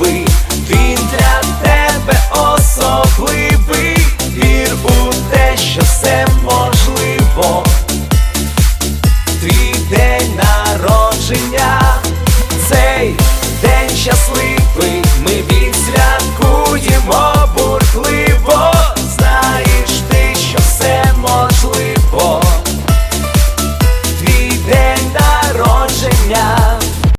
любий, він для тебе особливий, вір у те, що все можливо, твій день народ.